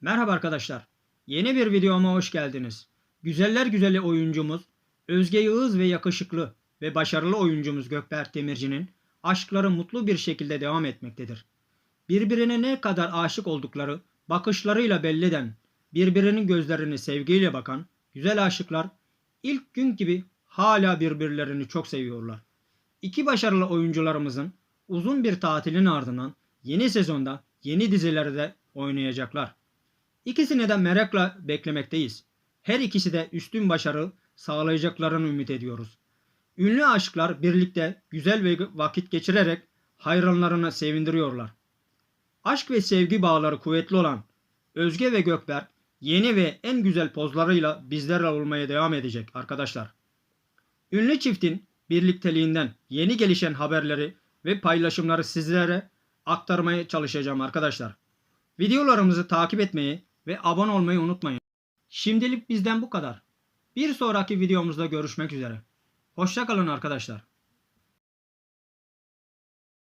Merhaba arkadaşlar. Yeni bir videoma hoş geldiniz. Güzeller güzeli oyuncumuz Özge Yağız ve yakışıklı ve başarılı oyuncumuz Gökberk Demirci'nin aşkları mutlu bir şekilde devam etmektedir. Birbirine ne kadar aşık oldukları bakışlarıyla belli eden, birbirinin gözlerini sevgiyle bakan güzel aşıklar ilk gün gibi hala birbirlerini çok seviyorlar. İki başarılı oyuncularımızın uzun bir tatilin ardından yeni sezonda yeni dizilerde oynayacaklar. İkisini de merakla beklemekteyiz. Her ikisi de üstün başarı sağlayacaklarını ümit ediyoruz. Ünlü aşıklar birlikte güzel ve vakit geçirerek hayranlarını sevindiriyorlar. Aşk ve sevgi bağları kuvvetli olan Özge ve Gökberk yeni ve en güzel pozlarıyla bizlerle olmaya devam edecek arkadaşlar. Ünlü çiftin birlikteliğinden yeni gelişen haberleri ve paylaşımları sizlere aktarmaya çalışacağım arkadaşlar. Videolarımızı takip etmeyi ve abone olmayı unutmayın. Şimdilik bizden bu kadar. Bir sonraki videomuzda görüşmek üzere. Hoşçakalın arkadaşlar.